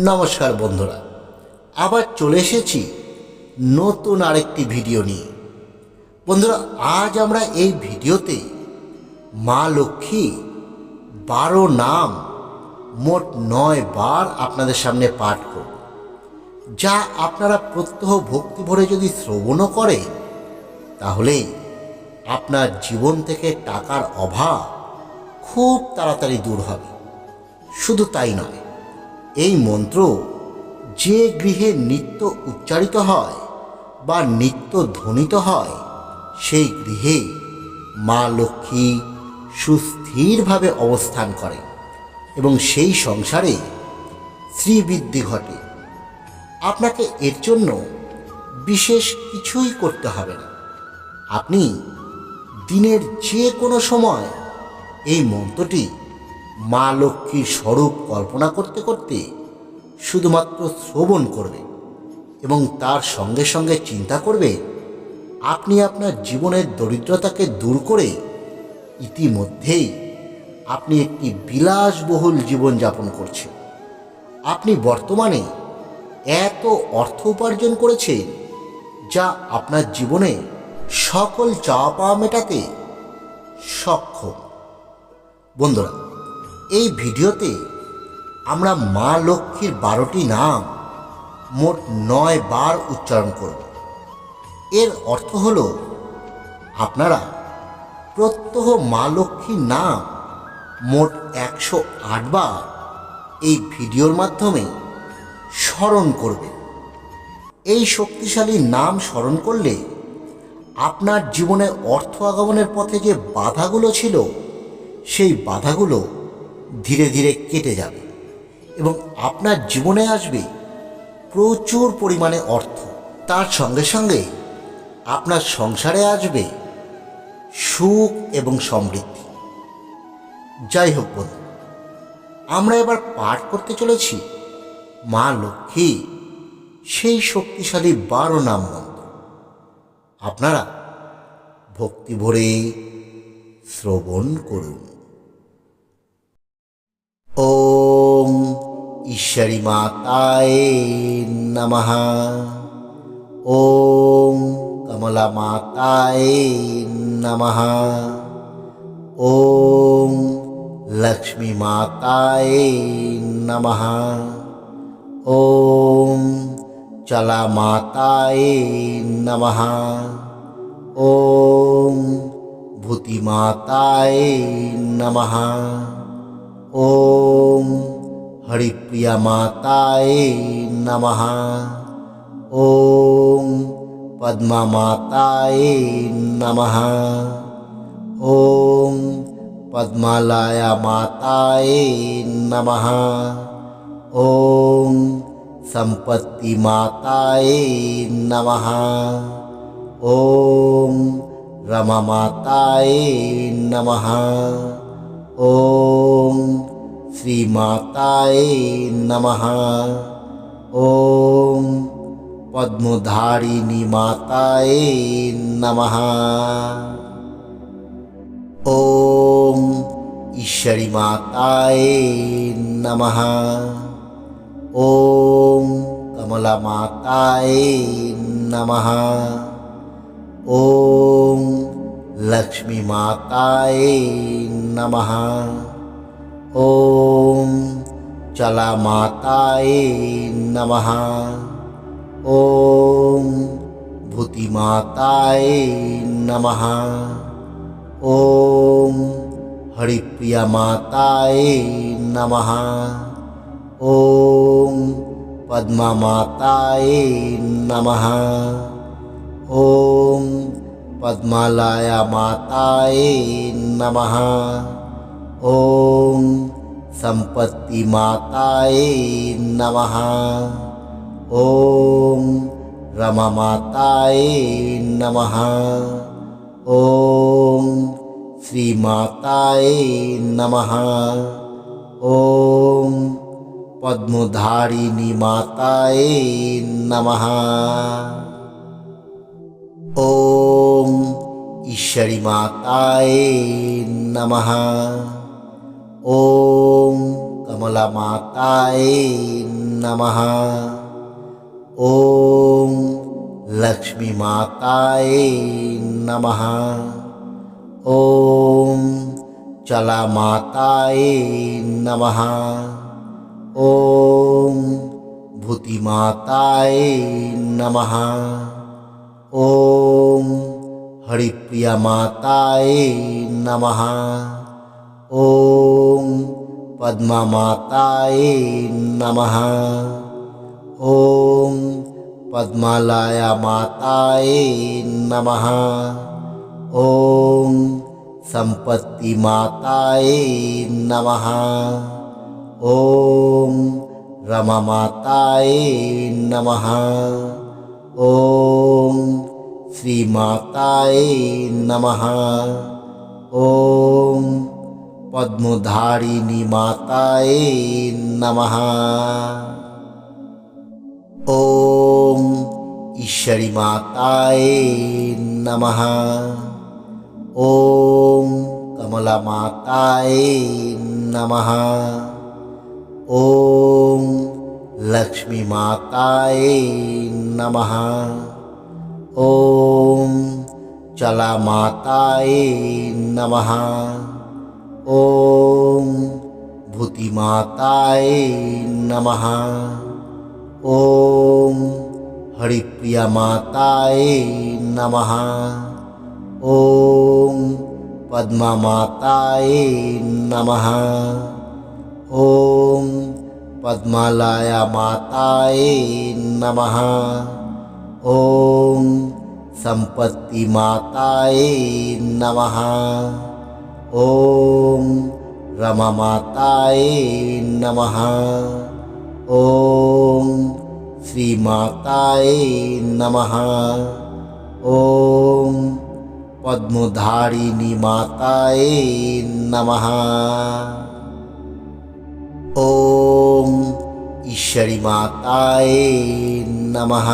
নমস্কার বন্ধুরা, আবার চলে এসেছি নতুন আরেকটি ভিডিও নিয়ে। বন্ধুরা, আজ আমরা এই ভিডিওতে মা লক্ষ্মী বারো নাম মোট নয় বার আপনাদের সামনে পাঠ করব, যা আপনারা প্রত্যহ ভক্তি ভরে যদি শ্রবণও করেন তাহলে আপনার জীবন থেকে টাকার অভাব খুব তাড়াতাড়ি দূর হবে। শুধু তাই নয় এই মন্ত্র যে গৃহে নিত্য উচ্চারিত হয় বা নিত্য ধ্বনিত হয়, সেই গৃহে মা লক্ষ্মী সুস্থিরভাবে অবস্থান করে এবং সেই সংসারে শ্রীবৃদ্ধি ঘটে। আপনাকে এর জন্য বিশেষ কিছুই করতে হবে না। আপনি দিনের যে কোনো সময় এই মন্ত্রটি মা লক্ষ্মীর স্বরূপ কল্পনা করতে করতে শুধুমাত্র শ্রবণ করবে এবং তার সঙ্গে সঙ্গে চিন্তা করবে, আপনি আপনার জীবনের দরিদ্রতাকে দূর করে ইতিমধ্যেই আপনি একটি বিলাসবহুল জীবনযাপন করছেন। আপনি বর্তমানে এত অর্থ উপার্জন করেছেন যা আপনার জীবনে সকল চাওয়া পাওয়া মেটাতে সক্ষম। বন্ধুরা এই ভিডিওতে আমরা মা লক্ষ্মীর বারোটি নাম মোট নয় বার উচ্চারণ করব। এর অর্থ হল, আপনারা প্রত্যহ মা লক্ষ্মীর নাম মোট একশো আট বার এই ভিডিওর মাধ্যমে স্মরণ করবেন। এই শক্তিশালী নাম স্মরণ করলে আপনার জীবনে অর্থ আগমনের পথে যে বাধাগুলো ছিল, সেই বাধাগুলো ধীরে ধীরে কেটে যাবে এবং আপনার জীবনে আসবে প্রচুর পরিমাণে অর্থ। তার সঙ্গে সঙ্গে আপনার সংসারে আসবে সুখ এবং সমৃদ্ধি। যাই হোক বন্ধু, আমরা এবার পাঠ করতে চলেছি মা লক্ষ্মী সেই শক্তিশালী বারো নাম মন্ত্র। আপনারা ভক্তি ভরে শ্রবণ করুন। ईश्वरी माताए नमः। ॐ कमला माताए नमः। ॐ लक्ष्मी माताए नमः। ॐ चला माताए नमः। ॐ भूति माताए नमः। ॐ हरिप्रिया माताए नमः। ॐ पद्मा माताए नमः। ॐ पद्मालाया माताए नमः। ॐ संपत्ति माताए नमः। ॐ रमा माताए नमः। ॐ श्री माताए नमः। ॐ पद्मधारिणी माताए नमः। ॐ ईश्वरी माताए नमः। ॐ कमला माताए नमः। ॐ लक्ष्मी माताए नमः। ॐ चला माताए नमः। ॐ भूति माताए नमः। ॐ हरिप्रिया माताए नमः। ॐ पद्मा माताए नमः। ॐ पद्मालाया माताए नमः। ओम संपत्ति माताए नमः। ओम रमा माताए नमः। ओम श्री माताए नमः। ओम पद्मधारिणी माताए नमः। ओम ईश्वरी माताए नमः। ॐ कमलमातायै नमः। ॐ लक्ष्मीमातायै नमः। ॐ चलामातायै नमः। ॐ भूतिमातायै नमः। ॐ हरिप्रियमातायै नमः। पद्मामाताय नमः। ॐ पद्मालया माताय नमः। ॐ सम्पत्तिमाताय नमः। ॐ रमामाताय नमः। ॐ श्रीमाताय नमः। ॐ पद्मधारिणी माताय नमः। ॐ ईश्वरी माताय नमः। ॐ कमलामाताय नमः। ॐ लक्ष्मीमाताय नमः। ॐ चलामाताय नमः। ॐ भूतिमाताय नमः। ॐ हरिप्रियमाताय नमः। ॐ पद्मामाताय नमः। ॐ पद्मालया माताय नमः। ॐ सम्पत्तिमाताय नमः। ॐ रमामाताय नमः। ॐ श्रीमाताय नमः। ॐ पद्मधारिणी माताय नमः। ॐ ईश्वरी माताय नमः।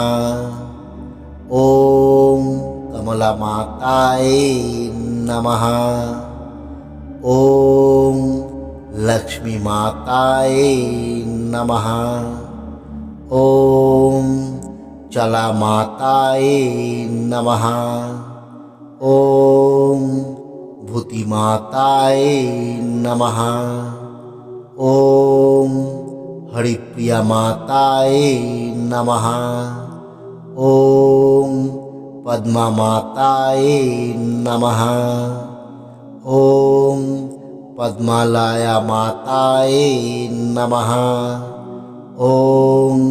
ॐ कमलामाताय नमः। ॐ लक्ष्मीमाताय नमः। ॐ चलामाताय नमः। ॐ भूतिमाताय नमः। ॐ हरिप्रियमाताय नमः। ॐ पद्मामाताय नमः। ॐ पद्मालया माताय नमः। ॐ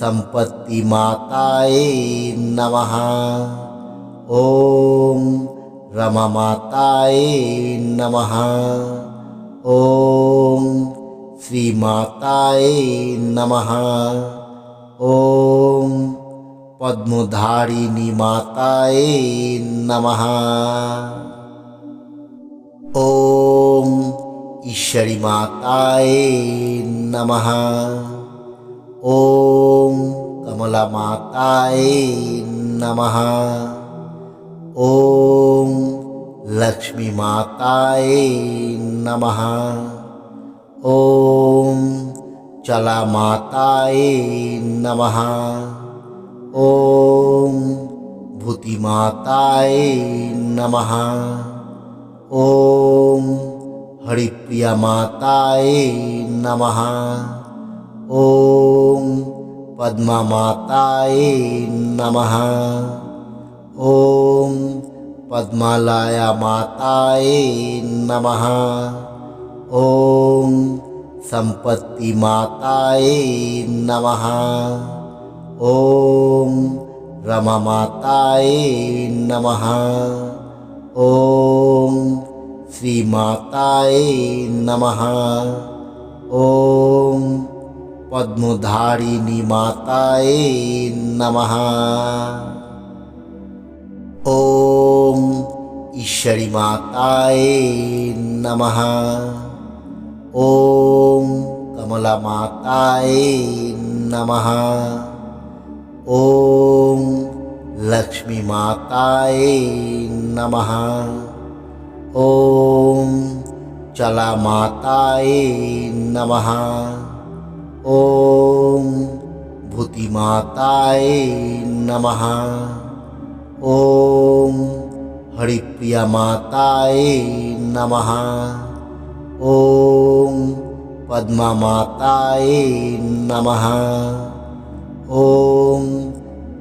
सम्पत्तिमाताय नमः। ॐ रमामाताय नमः। ॐ श्रीमाताय नमः। ॐ पद्मधारिणी माताय नमः। ॐ ईश्वरी माताय नमः। ॐ कमलामाताय नमः। ॐ लक्ष्मीमाताय नमः। ॐ चलामाताय नमः। ॐ भूतिमाताय नमः। ॐ हरिप्रियमाताय नमः। ॐ पद्मामाताय नमः। ॐ पद्मालया माताय नमः। ॐ सम्पत्तिमाताय नमः। ॐ रमामाताय नमः। ॐ श्रीमाताय नमः। ॐ पद्मधारिणी माताय नमः। ॐ ईश्वरी माताय नमः। ॐ कमलामाताय नमः। ॐ लक्ष्मी माताए नमः। ओम चला माताए नमः। ओम भूति माताए नमः। ओम हरिप्रिया माताए नमः। ओम पद्मा माताए नमः।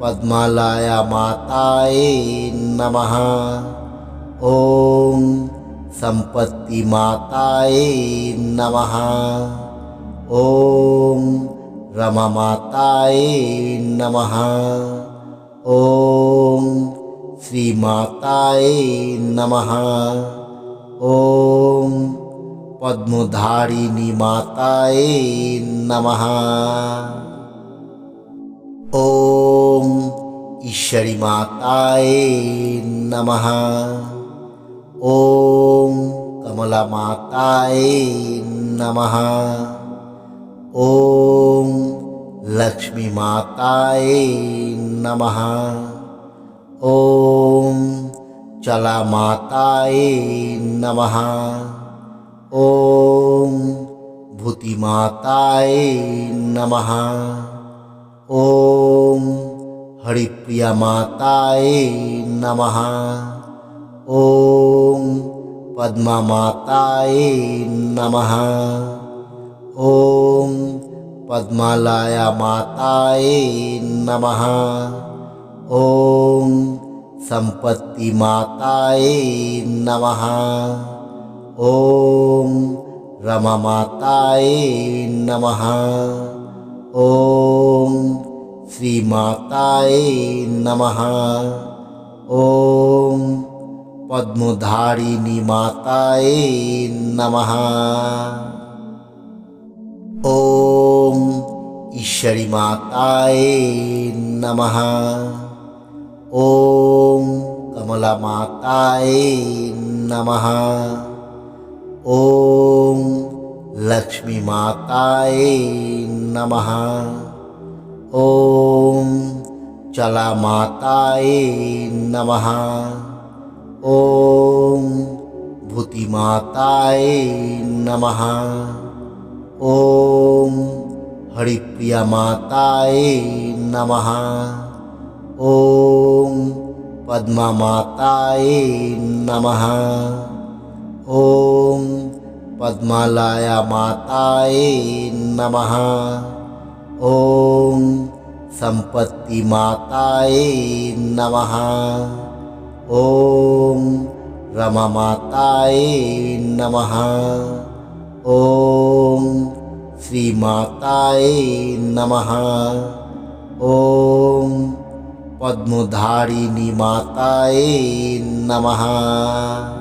पद्मालाया माताए नमः। ओम संपत्ति माताए नमः। ओम रमा माताए नमः। ओम श्री माताए नमः। ओम पद्मधारिणी माताए नमः। ओम ईश्वरी माताए नमः। ओम कमला माताए नमः। ओम लक्ष्मी माताए नमः। ओम चला माताए नमः। ओम भूति माताए नमः। ओम हरिप्रिया माताए नमः। ओम पद्मा माताए नमः। ओम पद्मालाया माताए नमः। ओम संपत्ति माताए नमः। ओम रमा माताए नमः। ओम श्री माताए नमः। ओम पद्मधारिणी माताए नमः। ओम ईश्वरी माताए नमः। ओम कमला माताए नमः। ओम लक्ष्मी माताए नमः। ओम चला माताए नमः। ओम भूति माताए नमः। ओम हरिप्रिया माताए नमः। ओम पद्मा माताए नमः। ओम पद्मालाया माताए नमः। ओम संपत्ति माताए नमः। ओम रमा माताए नमः। ओम श्री माताए नमः। ओम पद्मधारिणी माताए नमः।